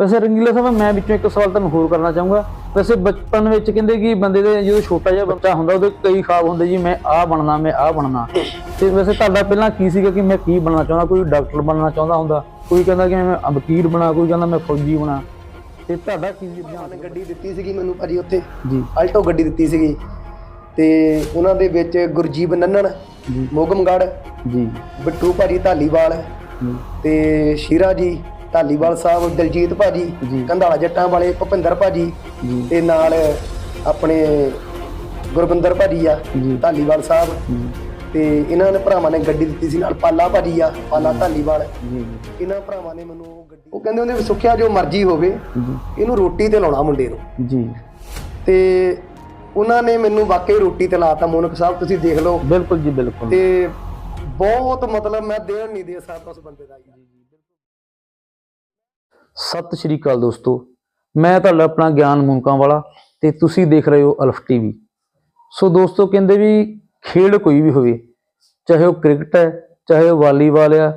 ਵੈਸੇ ਰੰਗੀਲਾ ਸਾਹਿਬ ਮੈਂ ਵਿੱਚੋਂ ਇੱਕ ਸਵਾਲ ਤੁਹਾਨੂੰ ਹੋਰ ਕਰਨਾ ਚਾਹੂੰਗਾ। ਵੈਸੇ ਬਚਪਨ ਵਿੱਚ ਕਹਿੰਦੇ ਕਿ ਬੰਦੇ ਦੇ ਜਦੋਂ ਛੋਟਾ ਜਿਹਾ ਬੱਚਾ ਹੁੰਦਾ ਉਹਦੇ ਕਈ ਖਾਬ ਹੁੰਦੇ ਜੀ ਮੈਂ ਆਹ ਬਣਨਾ ਮੈਂ ਆਹ ਬਣਨਾ। ਤੇ ਵੈਸੇ ਤੁਹਾਡਾ ਪਹਿਲਾਂ ਕੀ ਸੀਗਾ ਕਿ ਮੈਂ ਕੀ ਬਣਨਾ ਚਾਹੁੰਦਾ? ਕੋਈ ਡਾਕਟਰ ਬਣਨਾ ਚਾਹੁੰਦਾ ਹੁੰਦਾ? ਕੋਈ ਕਹਿੰਦਾ ਕਿ ਮੈਂ ਵਕੀਲ ਬਣਾ ਕੋਈ ਕਹਿੰਦਾ ਮੈਂ ਫੌਜੀ ਬਣਾ। ਤੇ ਤੁਹਾਡਾ ਕੀ ਰੁਝਾਨ ਗੱਡੀ ਦਿੱਤੀ ਸੀਗੀ ਮੈਨੂੰ ਭਾਜੀ ਉੱਥੇ। ਜੀ। ਆਲਟੋ ਗੱਡੀ ਦਿੱਤੀ ਸੀਗੀ। ਤੇ ਉਹਨਾਂ ਦੇ ਵਿੱਚ ਗੁਰਜੀਤ ਨੰਨਣ ਜੀ। ਮੋਗਮਗੜ ਜੀ। ਬਿੱਟੂ ਭਾਜੀ ਢਾਲੀਵਾਲ ਜੀ। ਤੇ ਸ਼ੀਰਾ ਜੀ। ਢਾਲੀਵਾਲ ਸਾਹਿਬ ਦਲਜੀਤ ਭਾਜੀ ਜੀ। ਕੰਧਾਲਾ ਜੱਟਾਂ ਵਾਲੇ ਭੁਪਿੰਦਰ ਭਾਜੀ ਜੀ। ਤੇ ਨਾਲ ਆਪਣੇ ਗੁਰਬਿੰਦਰ ਭਾਜੀ ਆ ਜੀ। ਢਾਲੀਵਾਲ ਸਾਹਿਬ। ਤੇ ਇਹਨਾਂ ਨੇ ਭਰਾਵਾਂ ਨੇ ਗੱਡੀ ਦਿੱਤੀ ਸੀ ਨਾਲ ਪਾਲਾ ਭਾਜੀ ਆ ਪਾਲਾ ਢਾਲੀਵਾਲ ਜੀ। ਇਹਨਾਂ ਭਰਾਵਾਂ ਨੇ ਮੈਨੂੰ ਉਹ ਗੱਡੀ ਉਹ ਕਹਿੰਦੇ ਹੁੰਦੇ ਵੀ ਸੁੱਖਿਆ ਜੋ ਮਰਜ਼ੀ ਹੋਵੇ ਇਹਨੂੰ ਰੋਟੀ ਤੇ ਲਾਉਣਾ ਮੁੰਡੇ ਨੂੰ। ਜੀ। ਤੇ ਉਹਨਾਂ ਨੇ ਮੈਨੂੰ ਵਾਕਈ ਰੋਟੀ ਤੇ ਲਾਤਾ ਮੋਨਕ ਸਾਹਿਬ ਤੁਸੀਂ ਦੇਖ ਲਓ। ਬਿਲਕੁਲ ਜੀ ਬਿਲਕੁਲ। ਤੇ ਬਹੁਤ ਮਤਲਬ ਮੈਂ ਦੇਣ ਨਹੀਂ ਦੇ ਸਕਦਾ ਉਸ ਬੰਦੇ ਦਾ ਜੀ। ਸਤਿ ਸ਼੍ਰੀ ਅਕਾਲ ਦੋਸਤੋ, ਮੈਂ ਤੁਹਾਡਾ ਆਪਣਾ ਗਿਆਨ ਮੁੰਕਾਂ ਵਾਲਾ ਤੇ ਤੁਸੀਂ ਦੇਖ ਰਹੇ ਹੋ ਅਲਫ ਟੀਵੀ ਸੋ ਦੋਸਤੋ, ਕਹਿੰਦੇ ਵੀ ਖੇਡ ਕੋਈ ਵੀ ਹੋਵੇ, ਚਾਹੇ ਉਹ ਕ੍ਰਿਕਟ ਹੈ, ਚਾਹੇ ਉਹ ਵਾਲੀਬਾਲ ਆ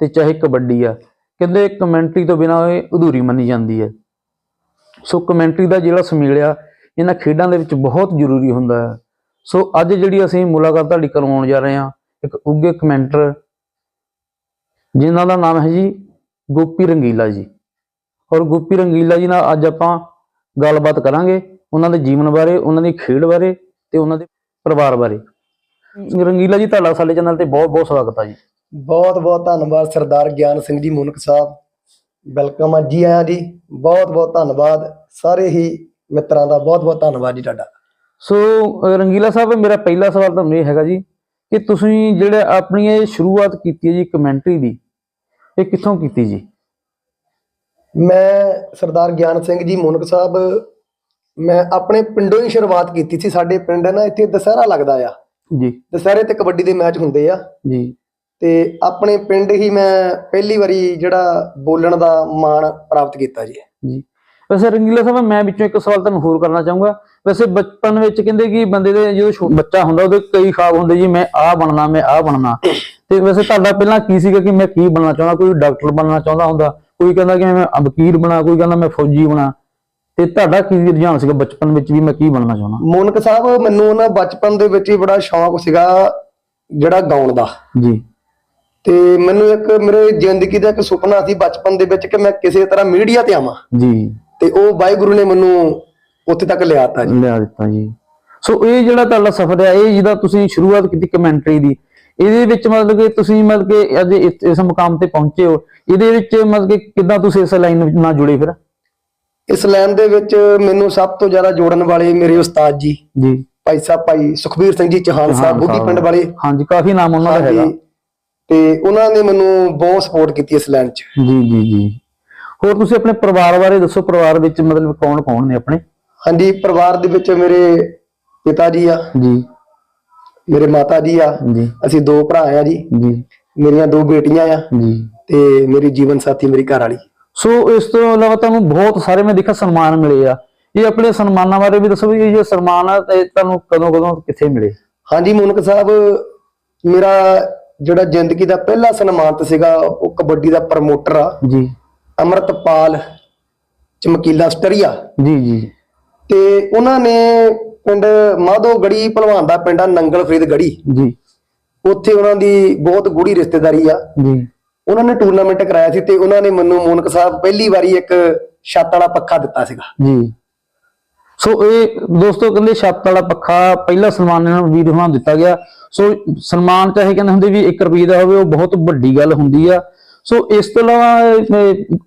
ਤੇ ਚਾਹੇ ਕਬੱਡੀ ਆ ਕਹਿੰਦੇ ਕਮੈਂਟਰੀ ਤੋਂ ਬਿਨਾਂ ਇਹ ਅਧੂਰੀ ਮੰਨੀ ਜਾਂਦੀ ਹੈ। ਸੋ ਕਮੈਂਟਰੀ ਦਾ ਜਿਹੜਾ ਸੁਮੇਲ ਆ, ਇਹਨਾਂ ਖੇਡਾਂ ਦੇ ਵਿੱਚ ਬਹੁਤ ਜ਼ਰੂਰੀ ਹੁੰਦਾ ਹੈ। ਸੋ ਅੱਜ ਜਿਹੜੀ ਅਸੀਂ ਮੁਲਾਕਾਤ ਤੁਹਾਡੀ ਕਰਵਾਉਣ ਜਾ ਰਹੇ ਹਾਂ, ਇੱਕ ਉੱਗੇ ਕਮੈਂਟਰ, ਜਿਨ੍ਹਾਂ ਦਾ ਨਾਮ ਹੈ ਜੀ ਗੋਪੀ ਰੰਗੀਲਾ ਜੀ। ਔਰ ਗੋਪੀ ਰੰਗੀਲਾ ਜੀ ਨਾਲ ਅੱਜ ਆਪਾਂ ਗੱਲਬਾਤ ਕਰਾਂਗੇ ਉਹਨਾਂ ਦੇ ਜੀਵਨ ਬਾਰੇ ਉਹਨਾਂ ਦੀ ਖੇਡ ਬਾਰੇ ਤੇ ਉਹਨਾਂ ਦੇ ਪਰਿਵਾਰ ਬਾਰੇ। ਰੰਗੀਲਾ ਜੀ ਤੁਹਾਡਾ ਸਾਡੇ ਚੈਨਲ ਤੇ ਬਹੁਤ ਬਹੁਤ ਸਵਾਗਤ ਹੈ ਜੀ। ਬਹੁਤ ਬਹੁਤ ਧੰਨਵਾਦ ਸਰਦਾਰ ਗਿਆਨ ਸਿੰਘ ਜੀ ਮੁਨਕ ਸਾਹਿਬ। ਵੈਲਕਮ ਆ ਜੀ ਆਇਆਂ ਜੀ ਬਹੁਤ ਬਹੁਤ ਧੰਨਵਾਦ। ਸਾਰੇ ਹੀ ਮਿੱਤਰਾਂ ਦਾ ਬਹੁਤ ਬਹੁਤ ਧੰਨਵਾਦ ਜੀ ਤੁਹਾਡਾ। ਸੋ ਰੰਗੀਲਾ ਸਾਹਿਬ ਮੇਰਾ ਪਹਿਲਾ ਸਵਾਲ ਤੁਹਾਨੂੰ ਇਹ ਹੈਗਾ ਜੀ ਕਿ ਤੁਸੀਂ ਜਿਹੜੇ ਆਪਣੀ ਇਹ ਸ਼ੁਰੂਆਤ ਕੀਤੀ ਹੈ ਜੀ ਕਮੈਂਟਰੀ ਦੀ ਇਹ ਕਿੱਥੋਂ ਕੀਤੀ ਜੀ? ਮੈਂ ਸਰਦਾਰ ਗਿਆਨ ਸਿੰਘ ਜੀ ਮੁਨਕ ਸਾਹਿਬ ਮੈਂ ਆਪਣੇ ਪਿੰਡੋਂ ਹੀ ਸ਼ੁਰੂਆਤ ਕੀਤੀ ਸੀ। ਸਾਡੇ ਪਿੰਡ ਨਾ ਇੱਥੇ ਦੁਸਹਿਰਾ ਲੱਗਦਾ ਆ। ਜੀ। ਦੁਸਹਿਰੇ ਤੇ ਕਬੱਡੀ ਦੇ ਮੈਚ ਹੁੰਦੇ ਆ। ਜੀ। ਤੇ ਆਪਣੇ ਪਿੰਡ ਹੀ ਮੈਂ ਪਹਿਲੀ ਵਾਰੀ ਜਿਹੜਾ ਬੋਲਣ ਦਾ ਮਾਣ ਪ੍ਰਾਪਤ ਕੀਤਾ ਜੀ। ਜੀ। ਵੈਸੇ ਰੰਗੀਲਾ ਸਾਹਿਬ ਮੈਂ ਵਿੱਚੋਂ ਇੱਕ ਸਵਾਲ ਤੁਹਾਨੂੰ ਹੋਰ ਕਰਨਾ ਚਾਹੂੰਗਾ। ਵੈਸੇ ਬਚਪਨ ਵਿੱਚ ਕਹਿੰਦੇ ਕਿ ਬੰਦੇ ਦੇ ਜਦੋਂ ਬੱਚਾ ਹੁੰਦਾ ਉਹਦੇ ਕਈ ਖਾਬ ਹੁੰਦੇ ਜੀ ਮੈਂ ਆਹ ਬਣਨਾ ਮੈਂ ਆਹ ਬਣਨਾ। ਤੇ ਵੈਸੇ ਤੁਹਾਡਾ ਪਹਿਲਾਂ ਕੀ ਸੀਗਾ ਕਿ ਮੈਂ ਕੀ ਬਣਨਾ ਚਾਹੁੰਦਾ? ਕੋਈ ਡਾਕਟਰ ਬਣਨਾ ਚਾਹੁੰਦਾ ਹੁੰਦਾ? ਕੋਈ ਕਹਿੰਦਾ ਕਿ ਮੈਂ ਵਕੀਲ ਬਣਾ ਕੋਈ ਕਹਿੰਦਾ ਮੈਂ ਫੌਜੀ ਬਣਾ। ਤੇ ਤੁਹਾਡਾ ਕੀ ਰੁਝਾਨ ਸੀਗਾ ਬਚਪਨ ਵਿੱਚ ਵੀ ਮੈਂ ਕੀ ਬਣਨਾ ਚਾਹੁੰਦਾ? ਮੋਨਕ ਸਾਹਿਬ ਮੈਨੂੰ ਨਾ ਬਚਪਨ ਦੇ ਵਿੱਚ ਹੀ ਬੜਾ ਸ਼ੌਂਕ ਸੀਗਾ ਜਿਹੜਾ ਗਾਉਣ ਦਾ। ਜੀ। ਤੇ ਮੈਨੂੰ ਇੱਕ ਮੇਰੇ ਜ਼ਿੰਦਗੀ ਦਾ ਇੱਕ ਸੁਪਨਾ ਸੀ ਬਚਪਨ ਦੇ ਵਿੱਚ ਕਿ ਮੈਂ ਕਿਸੇ ਤਰ੍ਹਾਂ ਮੀਡੀਆ ਤੇ ਆਵਾਂ। ਜੀ। ਤੇ ਉਹ ਵਾਹਿਗੁਰੂ ਨੇ ਮੈਨੂੰ ਉੱਥੇ ਤੱਕ ਲਿਆਤਾ ਜੀ। ਲਿਆ ਦਿੱਤਾ ਜੀ। ਸੋ ਇਹ ਜਿਹੜਾ ਤੁਹਾਡਾ ਸਫ਼ਰ ਹੈ ਇਹ ਜਿਹਦਾ ਤੁਸੀਂ ਸ਼ੁਰੂਆਤ ਕੀਤੀ ਕਮੈਂਟਰੀ ਦੀ ਇਹਦੇ ਵਿੱਚ ਮਤਲਬ ਕਿ ਤੁਸੀਂ ਮਤਲਬ ਕਿ ਅੱਜ ਇਸ ਇਸ ਮੁਕਾਮ ਤੇ ਪਹੁੰਚੇ ਹੋ। ਇਹਦੇ ਵਿੱਚ ਮਤਲਬ ਕਿ ਕਿੱਦਾਂ ਤੁਸੀਂ ਇਸ ਲਾਈਨ ਨਾਲ ਜੁੜੇ ਫਿਰ? ਇਸ ਲਾਈਨ ਦੇ ਵਿੱਚ ਮੈਨੂੰ ਸਭ ਤੋਂ ਜ਼ਿਆਦਾ ਜੋੜਨ ਵਾਲੇ ਮੇਰੇ ਉਸਤਾਦ ਜੀ ਜੀ। ਭਾਈ ਸਾਹਿਬ ਭਾਈ ਸੁਖਬੀਰ ਸਿੰਘ ਜੀ ਚੌਹਾਨ ਸਾਹਿਬ ਸਾਹਿਬ। ਪਿੰਡ ਵਾਲੇ। ਹਾਂਜੀ ਕਾਫੀ ਨਾਮ ਉਹਨਾਂ ਦਾ ਹੈਗਾ। ਹਾਂਜੀ ਤੇ ਉਹਨਾਂ ਨੇ ਮੈਨੂੰ ਬਹੁਤ ਸਪੋਰਟ ਕੀਤੀ ਇਸ ਲਾਈਨ 'ਚ। ਜੀ ਜੀ ਜੀ। ਹੋਰ ਤੁਸੀਂ ਆਪਣੇ ਪਰਿਵਾਰ ਬਾਰੇ ਦੱਸੋ ਪਰਿਵਾਰ ਵਿੱਚ ਮਤਲਬ ਕੌਣ ਕੌਣ ਨੇ ਆਪਣੇ? ਹਾਂਜੀ ਪਰਿਵਾਰ ਦੇ ਵਿੱਚ ਮੇਰੇ ਪਿਤਾ ਜੀ ਆ ਜੀ। ਮੇਰੇ ਮਾਤਾ ਜੀ ਆ ਜੀ। ਅਸੀਂ ਦੋ ਭਰਾ ਆ ਜੀ। ਜੀ। ਮੇਰੀਆਂ ਦੋ ਬੇਟੀਆਂ ਆ ਜੀ। ਤੇ ਮੇਰੀ ਜੀਵਨ ਸਾਥੀ ਮੇਰੀ ਘਰ ਵਾਲੀ। ਸੋ ਇਸ ਤੋਂ ਇਲਾਵਾ ਤੁਹਾਨੂੰ ਬਹੁਤ ਸਾਰੇ ਮੈਂ ਦੇਖਿਆ ਸਨਮਾਨ ਮਿਲੇ ਆ। ਇਹ ਆਪਣੇ ਸਨਮਾਨਾਂ ਬਾਰੇ ਵੀ ਦੱਸੋ ਵੀ ਇਹ ਸਨਮਾਨ ਆ ਇਹ ਤੁਹਾਨੂੰ ਕਦੋਂ ਕਦੋਂ ਕਿੱਥੇ ਮਿਲੇ? ਹਾਂਜੀ ਮੋਨਕ ਸਾਹਿਬ ਮੇਰਾ ਜਿਹੜਾ ਜ਼ਿੰਦਗੀ ਦਾ ਪਹਿਲਾ ਸਨਮਾਨਤ ਸੀਗਾ ਉਹ ਕਬੱਡੀ ਦਾ ਪ੍ਰਮੋਟਰ ਆ। ਜੀ। ਅਮਰਤਪਾਲ ਚਮਕੀਲਾ ਸਟਰੀਆ। ਜੀ ਜੀ। ਤੇ ਉਹਨਾਂ ਨੇ ਪਿੰਡ ਮਾਧੋ ਗੜੀ ਭਲਵਾਨ ਦਾ ਪਿੰਡ ਆ ਨੰਗਲ ਫਰੀਦ ਗੜੀ ਜੀ। ਉੱਥੇ ਉਹਨਾਂ ਦੀ ਬਹੁਤ ਗੂੜੀ ਰਿਸ਼ਤੇਦਾਰੀ ਆ। ਜੀ। ਉਹਨਾਂ ਨੇ ਟੂਰਨਾਮੈਂਟ ਕਰਾਇਆ ਸੀ ਤੇ ਉਹਨਾਂ ਨੇ ਮੈਨੂੰ ਮੋਨਕ ਸਾਹਿਬ ਪਹਿਲੀ ਵਾਰੀ ਇੱਕ ਛੱਤ ਵਾਲਾ ਪੱਖਾ ਦਿੱਤਾ ਸੀਗਾ। ਜੀ। ਸੋ ਇਹ ਦੋਸਤੋ ਕਹਿੰਦੇ ਛੱਤ ਵਾਲਾ ਪੱਖਾ ਪਹਿਲਾ ਸਨਮਾਨ ਇਹਨਾਂ ਨੂੰ ਵੀਰ ਹੋਣਾ ਦਿੱਤਾ ਗਿਆ। ਸੋ ਸਨਮਾਨ ਚਾਹੇ ਕਹਿੰਦੇ ਹੁੰਦੇ ਵੀ 1 ਰੁਪਏ ਦਾ ਹੋਵੇ ਉਹ ਬਹੁਤ ਵੱਡੀ ਗੱਲ ਹੁੰਦੀ ਆ। ਸੋ ਇਸ ਤੋਂ ਇਲਾਵਾ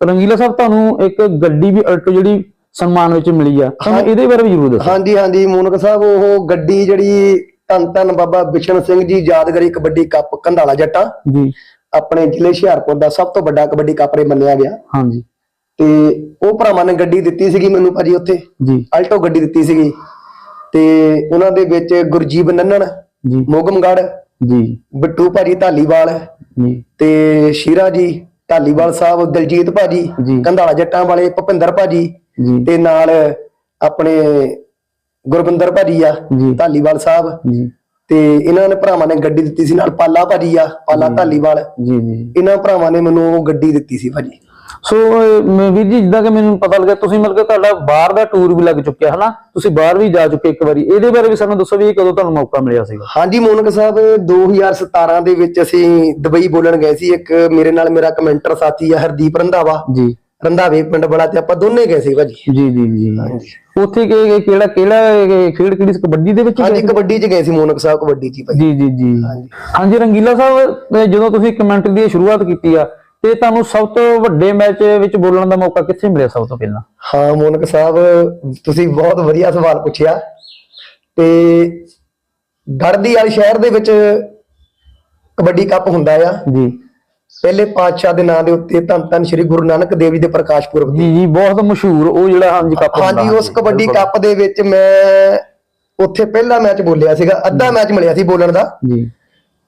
ਰੰਗੀਲਾ ਸਾਹਿਬ ਤੁਹਾਨੂੰ ਇੱਕ ਗੱਡੀ ਵੀ ਅਲਟੋ ਜਿਹੜੀ ਸਨਮਾਨ ਵਿੱਚ ਮਿਲੀ ਆ। ਤੁਹਾਨੂੰ ਇਹਦੇ ਬਾਰੇ ਵੀ ਜ਼ਰੂਰ ਦੱਸੋ। ਹਾਂਜੀ ਹਾਂਜੀ ਮੋਨਕ ਸਾਹਿਬ ਉਹ ਗੱਡੀ ਜਿਹੜੀ ਧੰਨ ਧੰਨ ਬਾਬਾ ਬਿਸ਼ਨ ਸਿੰਘ ਜੀ ਯਾਦਗਾਰੀ ਕਬੱਡੀ ਕੱਪ ਕੰਧਾਲਾ ਜੱਟਾਂ ਜੀ। ਆਪਣੇ ਜ਼ਿਲ੍ਹੇ ਹੁਸ਼ਿਆਰਪੁਰ ਦਾ ਸਭ ਤੋਂ ਵੱਡਾ ਕਬੱਡੀ ਕੱਪ ਰੇ ਮੰਨਿਆ ਗਿਆ। ਹਾਂਜੀ। ਤੇ ਉਹ ਭਰਾਵਾਂ ਨੇ ਗੱਡੀ ਦਿੱਤੀ ਸੀਗੀ ਮੈਨੂੰ ਭਾਜੀ ਉੱਥੇ। ਜੀ। ਆਲਟੋ ਗੱਡੀ ਦਿੱਤੀ ਸੀਗੀ। ਤੇ ਉਹਨਾਂ ਦੇ ਵਿੱਚ ਗੁਰਜੀਤ ਨੰਨਣ ਜੀ। ਮੋਗਮਗੜ ਜੀ। ਬਿੱਟੂ ਭਾਜੀ ਢਾਲੀਵਾਲ ਜੀ। ਤੇ ਸ਼ੀਰਾ ਜੀ ਢਾਲੀਵਾਲ ਸਾਹਿਬ ਦਲਜੀਤ ਭਾਜੀ। ਕੰਧਾਲਾ ਜੱਟਾਂ ਵਾਲੇ ਭੁਪਿੰਦਰ ਭਾਜੀ ਤੇ ਨਾਲ ਆਪਣੇ ਗੁਰਬਿੰਦਰ ਭਾਜੀ ਆ ਢਾਲੀਵਾਲ ਸਾਹਿਬ। ਜੀ। ਤੇ ਇਹਨਾਂ ਨੇ ਭਰਾਵਾਂ ਨੇ ਗੱਡੀ ਦਿੱਤੀ ਸੀ ਨਾਲ ਪਾਲਾ ਭਾਜੀ ਆ ਪਾਲਾ ਢਾਲੀਵਾਲ ਜੀ ਜੀ। ਇਹਨਾਂ ਭਰਾਵਾਂ ਨੇ ਮੈਨੂੰ ਉਹ ਗੱਡੀ ਦਿੱਤੀ ਸੀ ਭਾਜੀ। ਸੋ ਵੀਰ ਜੀ ਜਿੱਦਾਂ ਕਿ ਮੈਨੂੰ ਪਤਾ ਲੱਗਾ ਤੁਸੀਂ ਮਤਲਬ ਕਿ ਤੁਹਾਡਾ ਬਾਹਰ ਦਾ ਟੂਰ ਵੀ ਲੱਗ ਚੁੱਕਿਆ ਹਨਾ? ਤੁਸੀਂ ਬਾਹਰ ਵੀ ਜਾ ਚੁੱਕੇ ਇੱਕ ਵਾਰੀ। ਇਹਦੇ ਬਾਰੇ ਵੀ ਸਾਨੂੰ ਦੱਸੋ ਵੀ ਇਹ ਕਦੋਂ ਤੁਹਾਨੂੰ ਮੌਕਾ ਮਿਲਿਆ ਸੀਗਾ? ਹਾਂਜੀ ਮੋਨਕ ਸਾਹਿਬ 2017 ਦੇ ਵਿੱਚ ਅਸੀਂ ਦੁਬਈ ਬੋਲਣ ਗਏ ਸੀ। ਇੱਕ ਮੇਰੇ ਨਾਲ ਮੇਰਾ ਕਮੈਂਟਰ ਸਾਥੀ ਆ ਹਰਦੀਪ ਰੰਧਾਵਾ। ਜੀ। ਰੰਧਾਵੇ ਪਿੰਡ ਬੜਾ ਤੇ ਆਪਾਂ ਦੋਨੇ ਗਏ ਸੀ ਭਾਜੀ। ਜੀ ਜੀ ਜੀ। ਉੱਥੇ ਕਿ ਕਿਹੜਾ ਕਿਹੜਾ ਖੇਡ ਕਿਹੜੀ? ਕਬੱਡੀ ਦੇ ਵਿੱਚ ਹਾਂਜੀ? ਕਬੱਡੀ 'ਚ ਗਏ ਸੀ ਮੋਨਕ ਸਾਹਿਬ ਕਬੱਡੀ 'ਚ ਭਾਜੀ। ਜੀ ਜੀ ਜੀ। ਹਾਂਜੀ। ਰੰਗੀਲਾ ਸਾਹਿਬ ਜਦੋਂ ਤੁਸੀਂ ਕਮੈਂਟ ਦੀ ਸ਼ੁਰੂਆਤ ਕੀਤੀ ਆ ਤੇ ਤੁਹਾਨੂੰ ਸਭ ਤੋਂ ਵੱਡੇ ਮੈਚ ਵਿੱਚ ਬੋਲਣ ਦਾ ਮੌਕਾ ਕਿੱਥੇ ਮਿਲਿਆ ਸਭ ਤੋਂ ਪਹਿਲਾਂ? ਹਾਂ ਮੋਨਕ ਸਾਹਿਬ ਤੁਸੀਂ ਬਹੁਤ ਵਧੀਆ ਸਵਾਲ ਪੁੱਛਿਆ ਤੇ ਗੜਦੀ ਵਾਲੇ ਸ਼ਹਿਰ ਦੇ ਵਿੱਚ ਕਬੱਡੀ ਕੱਪ ਹੁੰਦਾ ਆ। ਜੀ। ਪਹਿਲੇ ਪਾਤਸ਼ਾਹ ਦੇ ਨਾਂ ਦੇ ਉੱਤੇ ਧੰਨ ਧੰਨ ਸ੍ਰੀ ਗੁਰੂ ਨਾਨਕ ਦੇਵ ਜੀ ਦੇ ਪ੍ਰਕਾਸ਼ ਪੁਰਬ ਜੀ ਜੀ ਬਹੁਤ ਮਸ਼ਹੂਰ ਉਹ ਜਿਹੜਾ ਹਾਂਜੀ ਕੱਪ ਹਾਂਜੀ ਉਸ ਕਬੱਡੀ ਕੱਪ ਦੇ ਵਿੱਚ ਮੈਂ ਉੱਥੇ ਪਹਿਲਾ ਮੈਚ ਬੋਲਿਆ ਸੀਗਾ ਅੱਧਾ ਮੈਚ ਮਿਲਿਆ ਸੀ ਬੋਲਣ ਦਾ। ਜੀ।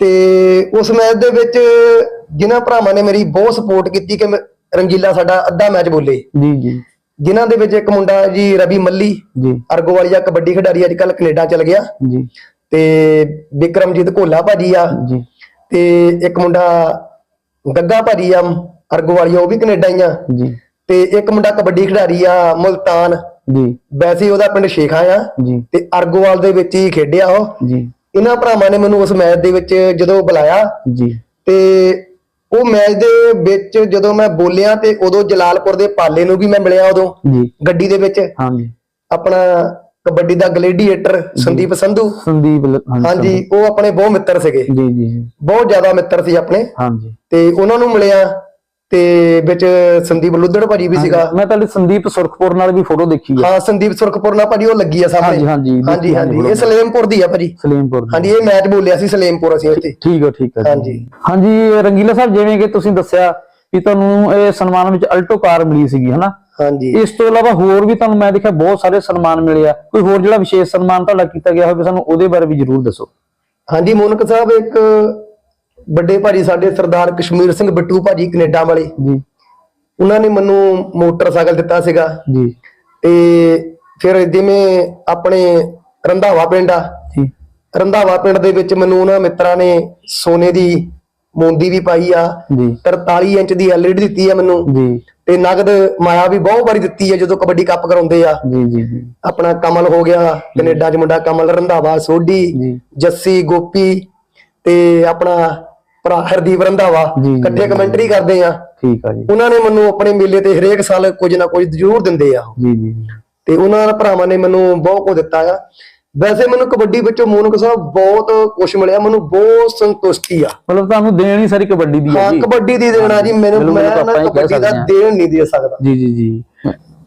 ਤੇ ਉਸ ਮੈਚ ਦੇ ਵਿੱਚ ਜਿਨ੍ਹਾਂ ਭਰਾਵਾਂ ਨੇ ਮੇਰੀ ਬਹੁਤ ਸਪੋਰਟ ਕੀਤੀ ਕਿ ਰੰਗੀਲਾ ਸਾਡਾ ਅੱਧਾ ਮੈਚ ਬੋਲੇ। ਜੀ ਜੀ। ਜਿਨ੍ਹਾਂ ਦੇ ਵਿੱਚ ਇੱਕ ਮੁੰਡਾ ਜੀ ਰਵੀ ਮੱਲੀ ਜੀ। ਅਰਗੋਵਾਲੀਆ ਕਬੱਡੀ ਖਿਡਾਰੀ ਅੱਜ ਕੱਲ ਕੈਨੇਡਾ ਚਲ ਗਿਆ। ਜੀ। ਤੇ ਵਿਕਰਮਜੀਤ ਘੋਲਾ ਭਾਜੀ ਆ। ਜੀ। ਤੇ ਇੱਕ ਮੁੰਡਾ ਗੱਗਾ ਭਾਜੀ ਆ ਅਰਗੋਵਾਲੀਆ ਉਹ ਵੀ ਕੈਨੇਡਾ ਹੀ ਆ। ਜੀ। ਤੇ ਇੱਕ ਮੁੰਡਾ ਕਬੱਡੀ ਖਿਡਾਰੀ ਆ ਮੁਲਤਾਨ। ਜੀ। ਵੈਸੇ ਉਹਦਾ ਪਿੰਡ ਸ਼ੇਖਾ ਆ। ਜੀ। ਤੇ ਅਰਗੋਵਾਲ ਦੇ ਵਿੱਚ ਹੀ ਖੇਡਿਆ ਉਹ। ਜੀ। ਇਹਨਾਂ ਭਰਾਵਾਂ ਨੇ ਮੈਨੂੰ ਉਸ ਮੈਚ ਦੇ ਵਿੱਚ ਜਦੋਂ ਬੁਲਾਇਆ ਜੀ। ਤੇ ਉਹ ਮੈਚ ਦੇ ਵਿੱਚ ਜਦੋਂ ਮੈਂ ਬੋਲਿਆ ਤੇ ਉਦੋਂ ਜਲਾਲਪੁਰ ਦੇ ਪਾਲੇ ਨੂੰ ਵੀ ਮੈਂ ਮਿਲਿਆ ਉਦੋਂ ਜੀ। ਗੱਡੀ ਦੇ ਵਿੱਚ। ਹਾਂਜੀ। ਆਪਣਾ ਕਬੱਡੀ ਦਾ ਗਲੇਡੀਏਟਰ ਸੰਦੀਪ ਸੰਧੂ। ਸੰਦੀਪ ਹਾਂਜੀ ਉਹ ਆਪਣੇ ਬਹੁਤ ਮਿੱਤਰ ਸੀਗੇ। ਜੀ ਜੀ। ਬਹੁਤ ਜ਼ਿਆਦਾ ਮਿੱਤਰ ਸੀ ਆਪਣੇ। ਹਾਂਜੀ। ਤੇ ਉਹਨਾਂ ਨੂੰ ਮਿਲਿਆ ਤੇ ਵਿੱਚ ਸੰਦੀਪ ਲੁੱਦੜ ਭਾਜੀ ਵੀ ਸੀਗਾ। ਮੈਂ ਤੁਹਾਡੇ ਸੰਦੀਪ ਸੁਰਖਪੁਰ ਨਾਲ ਵੀ ਫੋਟੋ ਦੇਖੀ ਹੈ ਹਾਂ ਸੰਦੀਪ ਸੁਰਖਪੁਰਨਾ ਭਾਜੀ ਉਹ ਲੱਗੀ ਆ ਸਾਹਮਣੇ। ਹਾਂਜੀ ਹਾਂਜੀ ਹਾਂਜੀ ਇਹ ਸਲੇਮਪੁਰ ਦੀ ਆ ਭਾਜੀ। ਸਲੀਮਪੁਰ ਦੀ। ਹਾਂਜੀ ਇਹ ਮੈਚ ਬੋਲਿਆ ਸੀ ਸਲੇਮਪੁਰ ਅਸੀਂ ਉੱਥੇ ਠੀਕ ਹੈ ਠੀਕ ਜੀ। ਹਾਂਜੀ। ਹਾਂਜੀ ਰੰਗੀਲਾ ਸਾਹਿਬ ਜਿਵੇਂ ਕਿ ਤੁਸੀਂ ਦੱਸਿਆ ਕਿ ਤੁਹਾਨੂੰ ਇਹ ਸਨਮਾਨ ਵਿੱਚ ਅਲਟੋ ਕਾਰ ਮਿਲੀ ਸੀਗੀ ਹਨਾ? ਹਾਂਜੀ। ਇਸ ਤੋਂ ਇਲਾਵਾ ਹੋਰ ਵੀ ਤੁਹਾਨੂੰ ਮੈਂ ਦੇਖਿਆ ਬਹੁਤ ਸਾਰੇ ਸਨਮਾਨ ਮਿਲੇ ਆ। ਕੋਈ ਹੋਰ ਜਿਹੜਾ ਵਿਸ਼ੇਸ਼ ਸਨਮਾਨ ਤੁਹਾਡਾ ਕੀਤਾ ਗਿਆ ਹੋਵੇ ਸਾਨੂੰ ਉਹਦੇ ਬਾਰੇ ਵੀ ਜ਼ਰੂਰ ਦੱਸੋ। ਹਾਂਜੀ ਮੋਨਕ ਸਾਹਿਬ ਇੱਕ ਵੱਡੇ ਭਾਜੀ ਸਾਡੇ ਸਰਦਾਰ ਕਸ਼ਮੀਰ ਸਿੰਘ ਬਿੱਟੂ ਭਾਜੀ ਕੈਨੇਡਾ ਵਾਲੇ। ਜੀ। ਉਹਨਾਂ ਨੇ ਮੈਨੂੰ ਮੋਟਰਸਾਈਕਲ ਦਿੱਤਾ ਸੀਗਾ। ਜੀ। ਤੇ ਫਿਰ ਜਿਵੇਂ ਆਪਣੇ ਰੰਧਾਵਾ ਪਿੰਡ ਆ ਜੀ। ਰੰਧਾਵਾ ਪਿੰਡ ਦੇ ਵਿੱਚ ਮੈਨੂੰ ਉਹਨਾਂ ਮਿੱਤਰਾਂ ਨੇ ਸੋਨੇ ਦੀ ਮੋਂਦੀ ਵੀ ਪਾਈ ਆ ਜੀ। 43 ਇੰਚ ਦੀ ਐਲਈਡੀ ਦਿੱਤੀ ਆ ਮੈਨੂੰ। ਜੀ। ਤੇ ਨਗਦ ਮਾਇਆ ਵੀ ਬਹੁਤ ਵਾਰੀ ਦਿੱਤੀ ਆ ਜਦੋਂ ਕਬੱਡੀ ਕੱਪ ਕਰਾਉਂਦੇ ਆ। ਜੀ ਜੀ ਜੀ। ਆਪਣਾ ਕਮਲ ਹੋ ਗਿਆ ਕੈਨੇਡਾ ਚ ਮੁੰਡਾ ਕਮਲ ਰੰਧਾਵਾ ਸੋਢੀ ਜੱਸੀ ਗੋਪੀ ਤੇ ਆਪਣਾ ਭਰਾ ਹਰਦੀਪ ਰੰਧਾਵਾ ਜੀ, ਇਕੱਠੇ ਕਮੈਂਟਰੀ ਕਰਦੇ ਆ। ਠੀਕ ਆ ਜੀ। ਉਹਨਾਂ ਨੇ ਮੈਨੂੰ ਆਪਣੇ ਮੇਲੇ ਤੇ ਹਰੇਕ ਸਾਲ ਕੁਝ ਨਾ ਕੁਝ ਜ਼ਰੂਰ ਦਿੰਦੇ ਆ। ਉਹ। ਜੀ ਜੀ ਜੀ। ਤੇ ਉਹਨਾਂ ਦੇ ਭਰਾਵਾਂ ਨੇ ਮੈਨੂੰ ਬਹੁਤ ਕੁਝ ਦਿੱਤਾ ਆ। ਵੈਸੇ ਮੈਨੂੰ ਕਬੱਡੀ ਵਿੱਚੋਂ ਮੋਨਕ ਸਾਹਿਬ ਬਹੁਤ ਕੁਝ ਮਿਲਿਆ ਮੈਨੂੰ ਬਹੁਤ ਸੰਤੁਸ਼ਟੀ ਆ। ਮਤਲਬ ਤੁਹਾਨੂੰ ਦੇਣ ਹੀ ਸਾਰੀ ਕਬੱਡੀ ਦੀ ਹੈ ਹਾਂ ਜੀ। ਕਬੱਡੀ ਦੀ ਦੇਣਾ ਜੀ ਮੈਨੂੰ ਬਿਲਕੁਲ ਮੈਂ ਆਪਾਂ ਨਾ ਇਹ ਕਹਿ ਕਬੱਡੀ ਦਾ ਸਕਦੇ ਹਾਂ। ਦੇਣ ਨਹੀਂ ਦੇ ਸਕਦਾ। ਜੀ ਜੀ ਜੀ।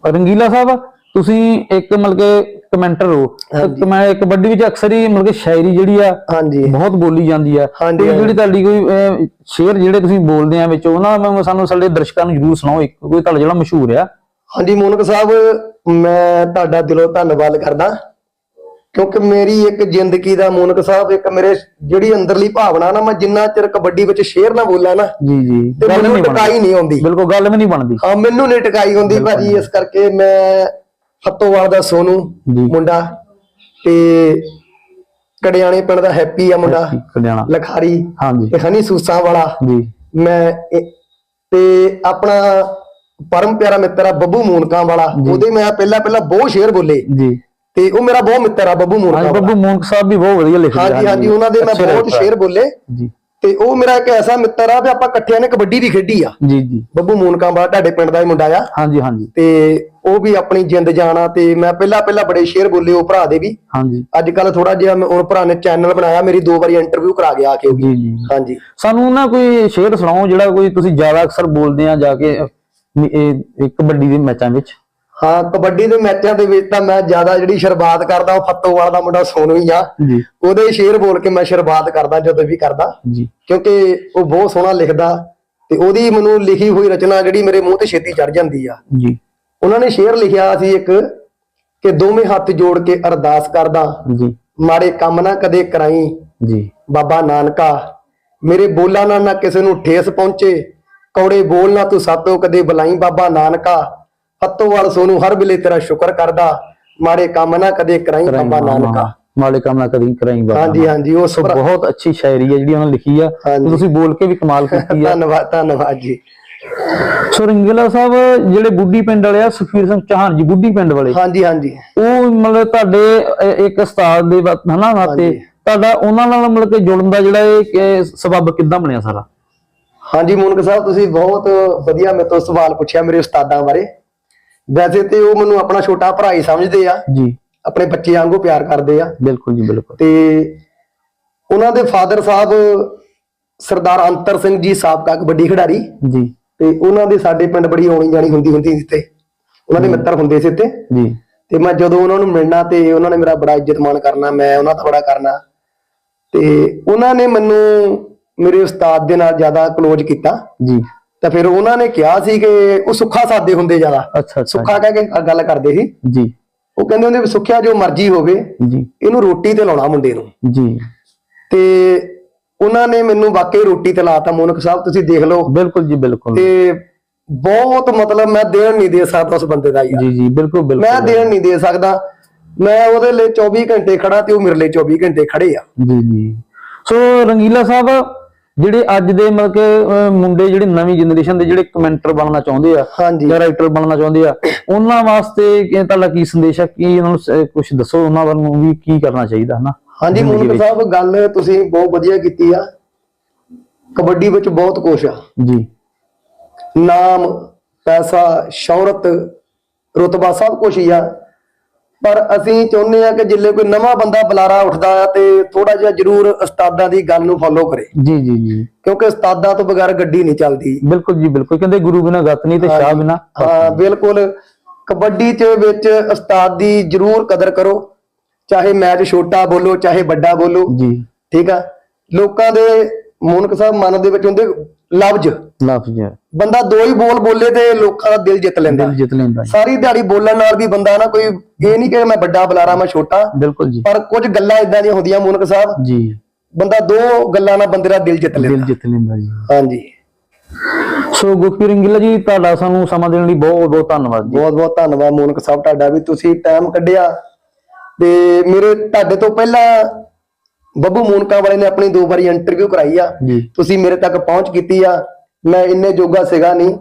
ਰੰਗੀਲਾ ਸਾਹਿਬ ਤੁਸੀਂ ਇੱਕ ਮਤਲਬ ਕਿ ਕਮੈਂਟਰ ਹੋ ਤੇ ਮੈਂ ਕਬੱਡੀ ਵਿੱਚ ਅਕਸਰ ਹੀ ਮਤਲਬ ਕਿ ਸ਼ਾਇਰੀ ਜਿਹੜੀ ਆ ਹਾਂਜੀ। ਬਹੁਤ ਬੋਲੀ ਜਾਂਦੀ ਆ। ਕੋਈ ਜਿਹੜੀ ਤੁਹਾਡੀ ਕੋਈ ਸ਼ੇਰ ਜਿਹੜੇ ਤੁਸੀਂ ਬੋਲਦੇ ਆ ਵਿੱਚ ਉਹਨਾਂ ਦਾ ਸਾਨੂੰ ਸਾਡੇ ਦਰਸ਼ਕਾਂ ਨੂੰ ਜਰੂਰ ਸੁਣਾਓ। ਇੱਕ ਕੋਈ ਤੁਹਾਡਾ ਜਿਹੜਾ ਮਸ਼ਹੂਰ ਆ। ਹਾਂਜੀ ਮੋਨਕ ਸਾਹਿਬ ਮੈਂ ਤੁਹਾਡਾ ਦਿਲੋਂ ਧੰਨਵਾਦ ਕਰਦਾ। ਕਿਉਂਕਿ ਮੇਰੀ ਇੱਕ ਜ਼ਿੰਦਗੀ ਦਾ ਮੋਨਕ ਸਾਹਿਬ ਇੱਕ ਮੇਰੇ ਜਿਹੜੀ ਅੰਦਰਲੀ ਭਾਵਨਾ ਨਾ ਮੈਂ ਜਿੰਨਾ ਚਿਰ ਕਬੱਡੀ ਵਿੱਚ ਸ਼ੇਰ ਨਾ ਬੋਲਾਂ ਨਾ ਜੀ ਜੀ। ਤੇ ਮੈਨੂੰ ਟਿਕਾਈ ਨਹੀਂ ਆਉਂਦੀ। ਬਿਲਕੁਲ ਗੱਲ ਵੀ ਨਹੀਂ ਬਣਦੀ। ਹਾਂ ਮੈਨੂੰ ਨਹੀਂ ਟਿਕਾਈ ਹੁੰਦੀ ਭਾਜੀ ਇਸ ਕਰਕੇ ਮੈਂ ਫੱਤੋਵਾਲ ਦਾ ਸੋਨੂ ਜੀ। ਮੁੰਡਾ ਤੇ ਕੜਿਆਣੇ ਪਿੰਡ ਦਾ ਹੈਪੀ ਆ ਮੁੰਡਾ ਕਲਿਆਣਾ ਲਖਾਰੀ ਹਾਂਜੀ। ਤੇ ਹਨੀ ਸੂਸਾਂ ਵਾਲਾ। ਜੀ। ਮੈਂ ਇਹ- ਤੇ ਆਪਣਾ ਪਰਮ ਪਿਆਰਾ ਮਿੱਤਰ ਆ ਬੱਬੂ ਮੂਨਕਾਂ ਵਾਲਾ। ਉਹਦੇ ਮੈਂ ਪਹਿਲਾਂ ਪਹਿਲਾਂ ਬਹੁਤ ਸ਼ੇਰ ਬੋਲੇ। ਜੀ। ਤੇ ਉਹ ਮੇਰਾ ਬਹੁਤ ਮਿੱਤਰ ਆ ਬੱਬੂ ਮੂਨਕਾਂ ਹਾਂਜੀ ਵਾਲਾ। ਬੱਬੂ ਮੂਨਕ ਸਾਹਿਬ ਵੀ ਬਹੁਤ ਵਧੀਆ ਲਿਖਦੇ ਹਾਂਜੀ ਹਾਂਜੀ ਉਹਨਾਂ ਦੇ ਮੈਂ ਬਹੁਤ। ਸ਼ੇਰ ਬੋਲੇ। ਜੀ। ਤੇ ਉਹ ਮੇਰਾ ਇੱਕ ਐਸਾ ਮਿੱਤਰ ਆ ਵੀ ਆਪਾਂ ਇਕੱਠਿਆਂ ਨੇ ਕਬੱਡੀ ਵੀ ਖੇਡੀ ਆ। ਜੀ ਜੀ। ਬੱਬੂ ਮੂਨਕਾਂ ਵਾਲਾ ਤੁਹਾਡੇ ਪਿੰਡ ਦਾ ਹੀ ਮੁੰਡਾ ਆ। ਹਾਂਜੀ ਹਾਂਜੀ। ਤੇ ਉਹ ਵੀ ਆਪਣੀ ਜਿੰਦ ਜਾਣਾ ਤੇ ਮੈਂ ਪਹਿਲਾਂ ਪਹਿਲਾਂ ਬੜੇ ਸ਼ੇਰ ਬੋਲੇ ਉਹ ਭਰਾ ਦੇ ਵੀ। ਹਾਂਜੀ। ਅੱਜ ਕੱਲ ਥੋੜਾ ਜਿਹਾ ਮੈਂ- ਉਹ ਭਰਾ ਨੇ ਚੈਨਲ ਬਣਾਇਆ ਮੇਰੀ ਦੋ ਵਾਰੀ ਇੰਟਰਵਿਊ ਕਰਾ ਗਿਆ ਆ ਕੇ ਉਹ। ਜੀ ਜੀ ਹਾਂਜੀ। ਸਾਨੂੰ ਨਾ ਕੋਈ ਸ਼ੇਰ ਸੁਣਾਓ ਜਿਹੜਾ ਕੋਈ ਤੁਸੀਂ ਜ਼ਿਆਦਾ ਅਕਸਰ ਬੋਲਦੇ ਆ ਜਾ ਕੇ ਇਹ ਕਬੱਡੀ ਦੇ ਮੈਚਾਂ ਵਿੱਚ। ਹਾਂ ਕਬੱਡੀ ਦੇ ਮੈਚਾਂ ਦੇ ਵਿੱਚ ਤਾਂ ਮੈਂ ਜ਼ਿਆਦਾ ਜਿਹੜੀ ਸ਼ੁਰੂਆਤ ਕਰਦਾ ਉਹ ਫੱਤੋਵਾਲ ਦਾ ਮੁੰਡਾ ਸੋਨੂ ਹੀ ਆ। ਜੀ। ਉਹਦੇ ਸ਼ੇਰ ਬੋਲ ਕੇ ਮੈਂ ਸ਼ੁਰੂਆਤ ਕਰਦਾ ਜਦੋਂ ਵੀ ਕਰਦਾ। ਜੀ। ਕਿਉਂਕਿ ਉਹ ਬਹੁਤ ਸੋਹਣਾ ਲਿਖਦਾ ਤੇ ਉਹਦੀ ਮੈਨੂੰ ਲਿਖੀ ਹੋਈ ਰਚਨਾ ਜਿਹੜੀ ਮੇਰੇ ਮੂੰਹ ਤੇ ਛੇਤੀ ਚੜ ਜਾਂਦੀ ਆ। ਜੀ। ਉਹਨਾਂ ਨੇ ਸ਼ੇਰ ਲਿਖਿਆ ਸੀ ਇੱਕ ਕਿ ਦੋਵੇਂ ਹੱਥ ਜੋੜ ਕੇ ਅਰਦਾਸ ਕਰਦਾ ਜੀ। ਮਾੜੇ ਕੰਮ ਨਾ ਕਦੇ ਕਰਾਈ। ਜੀ। ਬਾਬਾ ਨਾਨਕਾ ਮੇਰੇ ਬੋਲਾਂ ਨਾਲ ਨਾ ਕਿਸੇ ਨੂੰ ਠੇਸ ਪਹੁੰਚੇ। ਕੌੜੇ ਬੋਲ ਨਾ ਤੂੰ ਸਾਤੋਂ ਕਦੇ ਬੁਲਾਈ ਬਾਬਾ ਨਾਨਕਾ। ਫੱਤੋਵਾਲ ਸੋਨੂੰ ਹਰ ਵੇਲੇ ਤੇਰਾ ਸ਼ੁਕਰ ਕਰਦਾ। ਮਾੜੇ ਕੰਮ ਨਾ ਕਦੇ ਕਰਾਈ ਬਾਬਾ ਨਾਨਕਾ। ਮਾਲੇ ਕੰਮ ਨਾ ਕਦੀ ਕਰਾਈ ਬਾਬਾ ਹਾਂਜੀ ਹਾਂਜੀ ਉਹ ਬਹੁਤ ਅੱਛੀ ਸ਼ਾਇਰੀ ਹੈ ਜਿਹੜੀ ਉਹਨਾਂ ਲਿਖੀ ਆ। ਤੁਸੀਂ ਬੋਲ ਕੇ ਵੀ ਕਮਾਲ ਕੀਤੀ ਆ। ਧੰਨਵਾਦ ਧੰਨਵਾਦ ਜੀ। ਸੋ ਰੰਗੀਲਾ ਸਾਹਿਬ ਜਿਹੜੇ ਬੁੱਢੀ ਪਿੰਡ ਵਾਲੇ ਆ ਸੁਖਵੀਰ ਸਿੰਘ ਚੌਹਾਨ ਜੀ ਬੁੱਢੀ ਪਿੰਡ ਵਾਲੇ। ਹਾਂਜੀ ਹਾਂਜੀ। ਉਹ ਮਤਲਬ ਤੁਹਾਡੇ ਇੱਕ ਉਸਤਾਦ ਦੇ ਹਨਾ ਨਾਤੇ। ਤੁਹਾਡਾ ਉਹਨਾਂ ਨਾਲ ਮਤਲਬ ਕਿ ਜੁੜਨ ਦਾ ਜਿਹੜਾ ਇਹ ਸਬੱਬ ਕਿੱਦਾਂ ਬਣਿਆ ਸਾਰਾ? ਹਾਂਜੀ ਮੂਨਕ ਸਾਹਿਬ ਤੁਸੀਂ ਬਹੁਤ ਵਧੀਆ ਮੇਰੇ ਤੋਂ ਸਵਾਲ ਪੁੱਛਿਆ ਮੇਰੇ ਉਸਤਾਦਾਂ ਬਾਰੇ। ਵੈਸੇ ਤੇ ਉਹ ਮੈਨੂੰ ਆਪਣਾ ਛੋਟਾ ਭਰਾ ਹੀ ਸਮਝਦੇ ਆ। ਜੀ। ਆਪਣੇ ਬੱਚੇ ਵਾਂਗੂ ਪਿਆਰ ਕਰਦੇ ਆ। ਬਿਲਕੁਲ ਜੀ ਬਿਲਕੁਲ। ਤੇ ਉਹਨਾਂ ਦੇ ਫਾਦਰ ਸਾਹਿਬ ਸਰਦਾਰ ਅੰਤਰ ਸਿੰਘ ਜੀ ਸਾਬਕਾ ਕਬੱਡੀ ਖਿਡਾਰੀ। ਜੀ। ਤੇ ਉਹਨਾਂ ਦੇ ਸਾਡੇ ਪਿੰਡ ਬੜੀ ਆਉਣੀ ਜਾਣੀ ਹੁੰਦੀ ਹੁੰਦੀ ਸੀ ਤੇ ਉਹਨਾਂ ਦੇ ਮਿੱਤਰ ਹੁੰਦੇ ਸੀ ਤੇ ਜੀ। ਤੇ ਮੈਂ ਜਦੋਂ ਉਹਨਾਂ ਨੂੰ ਮਿਲਣਾ ਤੇ ਉਹਨਾਂ ਨੇ ਮੇਰਾ ਬੜਾ ਇੱਜ਼ਤ ਮਾਣ ਕਰਨਾ ਮੈਂ ਉਹਨਾਂ ਦਾ ਬੜਾ ਕਰਨਾ। ਤੇ ਉਹਨਾਂ ਨੇ ਮੈਨੂੰ ਮੇਰੇ ਉਸਤਾਦ ਦੇ ਨਾਲ ਜ਼ਿਆਦਾ ਕਲੋਜ਼ ਕੀਤਾ। ਜੀ। ਤਾਂ ਫਿਰ ਉਹਨਾਂ ਨੇ ਕਿਹਾ ਸੀ ਕਿ ਉਹ ਸੁੱਖਾ ਸਾਦੇ ਹੁੰਦੇ ਜ਼ਿਆਦਾ। ਸੁੱਖਾ ਕਹਿ ਕੇ ਗੱਲ ਕਰਦੇ ਸੀ। ਜੀ। ਉਹ ਕਹਿੰਦੇ ਹੁੰਦੇ ਸੁੱਖਿਆ ਜੋ ਮਰਜ਼ੀ ਹੋਵੇ ਜੀ। ਇਹਨੂੰ ਰੋਟੀ ਤੇ ਲਾਉਣਾ ਮੁੰਡੇ ਨੂੰ। ਜੀ। ਤੇ ਉਹਨਾਂ ਨੇ ਮੈਨੂੰ ਵਾਕਈ ਰੋਟੀ ਤੇ ਲਾਤਾ ਮੋਨਕ ਸਾਹਿਬ ਤੁਸੀਂ ਦੇਖ ਲਓ। ਬਿਲਕੁਲ ਜੀ ਬਿਲਕੁਲ। ਤੇ ਬਹੁਤ ਮਤਲਬ ਮੈਂ ਦੇਣ ਨਹੀਂ ਦੇ ਸਕਦਾ ਉਸ ਬੰਦੇ ਦਾ ਯਾਰ। ਜੀ ਜੀ ਬਿਲਕੁਲ ਮੈਂ ਬਿਲਕੁਲ ਦੇਣ ਨਹੀਂ ਦੇ ਸਕਦਾ। ਮੈਂ ਉਹਦੇ ਲਈ 24 ਘੰਟੇ ਖੜਾ ਤੇ ਉਹ ਮੇਰੇ ਲਈ 24 ਘੰਟੇ ਖੜੇ ਆ। ਜੀ ਜੀ। ਸੋ ਰੰਗੀਲਾ ਸਾਹਿਬ ਜਿਹੜੇ ਅੱਜ ਦੇ ਮਤਲਬ ਕਿ ਮੁੰਡੇ ਜਿਹੜੀ ਨਵੀਂ ਜਨਰੇਸ਼ਨ ਦੇ ਜਿਹੜੇ ਕਮੈਂਟਰ ਬਣਨਾ ਚਾਹੁੰਦੇ ਆ ਜਾਂ ਰਾਈਟਰ ਬਣਨਾ ਚਾਹੁੰਦੇ ਆ ਉਹਨਾਂ ਵਾਸਤੇ ਕੀ ਤੁਹਾਡਾ ਕੀ ਸੰਦੇਸ਼ ਹੈ ਕੀ ਉਹਨਾਂ ਨੂੰ ਕੁਝ ਦੱਸੋ ਉਹਨਾਂ ਵੱਲ ਨੂੰ ਵੀ ਕੀ ਕਰਨਾ ਚਾਹੀਦਾ ਹਨਾ? ਹਾਂਜੀ ਮੋਨਕ। ਸਾਹਿਬ ਗੱਲ ਤੁਸੀਂ ਬਹੁਤ ਵਧੀਆ ਕੀਤੀ ਆ। ਕਬੱਡੀ ਵਿੱਚ ਬਹੁਤ ਕੁਛ ਆ। ਜੀ। ਨਾਮ ਪੈਸਾ ਸ਼ੌਹਰਤ ਰੁਤਬਾ ਸਭ ਕੁਝ ਹੀ ਆ। ਪਰ ਅਸੀਂ ਚਾਹੁੰਦੇ ਆ ਕਿ ਜਿੱਲੇ ਕੋਈ ਨਵਾਂ ਬੰਦਾ ਬੁਲਾਰਾ ਉੱਠਦਾ ਆ ਤੇ ਥੋੜਾ ਜਿਹਾ ਜ਼ਰੂਰ ਉਸਤਾਦਾਂ ਦੀ ਗੱਲ ਨੂੰ ਫੋਲੋ ਕਰੇ। ਜੀ ਜੀ ਜੀ। ਕਿਉਂਕਿ ਉਸਤਾਦਾਂ ਤੋਂ ਬਗੈਰ ਗੱਡੀ ਨਹੀਂ ਚੱਲਦੀ। ਬਿਲਕੁਲ ਜੀ ਬਿਲਕੁਲ। ਕਹਿੰਦੇ ਗੁਰੂ ਬਿਨਾ ਗਤ ਨਹੀਂ ਤੇ ਸ਼ਾਹ। ਬਿਨਾ ਹਾਂ ਬਿਲਕੁਲ। ਕਬੱਡੀ ਚ ਵਿੱਚ ਉਸਤਾਦ ਦੀ ਜ਼ਰੂਰ ਕਦਰ ਕਰੋ। ਚਾਹੇ ਮੈਚ ਛੋਟਾ ਬੋਲੋ ਚਾਹੇ ਵੱਡਾ ਬੋਲੋ। ਜੀ। ਠੀਕ ਆ? ਲੋਕਾਂ ਦੇ ਮੋਨਕ ਸਾਹਿਬ ਮਨ ਦੇ ਵਿੱਚ ਹੁੰਦੇ ਲਫ਼ਜ਼। ਲਫ਼ਜ਼। ਬੰਦਾ ਦੋ ਹੀ ਬੋਲ ਬੋਲੇ ਤੇ ਲੋਕਾਂ ਦਾ ਦਿਲ ਜਿੱਤ ਲੈਂਦਾ। ਦਿਲ ਜਿੱਤ ਲੈਂਦਾ। ਸਾਰੀ ਦਿਹਾੜੀ ਬੋਲਣ ਨਾਲ ਵੀ ਬੰਦਾ ਨਾ ਕੋਈ ਇਹ ਨਹੀਂ ਕਿ ਮੈਂ ਵੱਡਾ ਬੁਲਾਰਾ ਮੈਂ ਛੋਟਾ। ਬਿਲਕੁਲ ਜੀ। ਪਰ ਕੁਝ ਗੱਲਾਂ ਇਦਾਂ ਦੀਆਂ ਹੁੰਦੀਆਂ ਮੋਨਕ ਸਾਹਿਬ। ਜੀ। ਬੰਦਾ ਦੋ ਗੱਲਾਂ ਨਾਲ ਬੰਦੇ ਦਾ ਦਿਲ ਜਿੱਤ ਦਿਲ ਲੈਂਦਾ ਜਿੱਤ ਲੈਂਦਾ ਜੀ। ਹਾਂਜੀ। ਸੋ ਗੁਰਪ੍ਰੀਤ ਰੰਗੀਲਾ ਜੀ ਤੁਹਾਡਾ ਸਾਨੂੰ ਸਮਾਂ ਦੇਣ ਲਈ ਬਹੁਤ ਬਹੁਤ ਧੰਨਵਾਦ ਜੀ। ਬਹੁਤ ਬਹੁਤ ਧੰਨਵਾਦ ਮੋਨਕ ਸਾਹਿਬ ਤੁਹਾਡਾ ਵੀ ਤੁਸੀਂ ਟਾਈਮ ਕੱਢਿਆ। ਤੇ ਮੇਰੇ ਤੁਹਾਡੇ ਤੋਂ ਪਹਿਲਾਂ ਬੱਬੂ ਮੋਨਕਾ ਵਾਲੇ ਨੇ ਆਪਣੀ ਦੋ ਵਾਰੀ ਇੰਟਰਵਿਊ ਕਰਾਈ ਆ। ਜੀ। ਤੁਸੀਂ ਮੇਰੇ ਤੱਕ ਪਹੁੰਚ ਕੀਤੀ ਆ। ਮੈਂ ਇੰਨੇ ਜੋਗਾ ਸੀਗਾ ਨਹੀਂ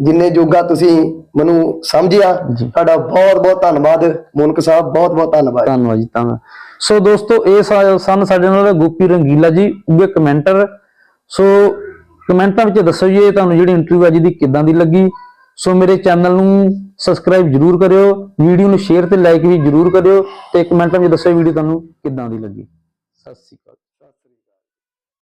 ਜਿੰਨੇ ਜੋਗਾ ਤੁਸੀਂ ਮੈਨੂੰ ਸਮਝਿਆ। ਜੀ। ਤੁਹਾਡਾ ਬਹੁਤ ਬਹੁਤ ਧੰਨਵਾਦ। ਮੋਨਕ ਸਾਹਿਬ ਬਹੁਤ ਬਹੁਤ ਧੰਨਵਾਦ। ਧੰਨਵਾਦ ਜੀ ਧੰਨਵਾਦ ਸੋ ਦੋਸਤੋ ਇਹ ਸਾ- ਸਨ ਸਾਡੇ ਨਾਲ ਗੋਪੀ ਰੰਗੀਲਾ ਜੀ ਉਗੇ ਕਮੈਂਟਰ ਸੋ ਕਮੈਂਟਾਂ ਵਿੱਚ ਦੱਸੋ ਜੀ ਇਹ ਤੁਹਾਨੂੰ ਜਿਹੜੀ ਇੰਟਰਵਿਊ ਅੱਜ ਦੀ ਕਿੱਦਾਂ ਦੀ ਲੱਗੀ? ਸੋ ਮੇਰੇ ਚੈਨਲ ਨੂੰ ਸਬਸਕ੍ਰਾਈਬ ਜਰੂਰ ਕਰਿਓ। ਵੀਡੀਓ ਨੂੰ ਸ਼ੇਅਰ ਤੇ ਲਾਈਕ ਵੀ ਜਰੂਰ ਕਰਿਓ। ਤੇ ਕਮੈਂਟਾਂ ਵਿੱਚ ਦੱਸੋ ਵੀਡੀਓ ਤੁਹਾਨੂੰ ਕਿੱਦਾਂ ਦੀ ਲੱਗੀ? ਸਤਿ ਸ਼੍ਰੀ ਅਕਾਲ।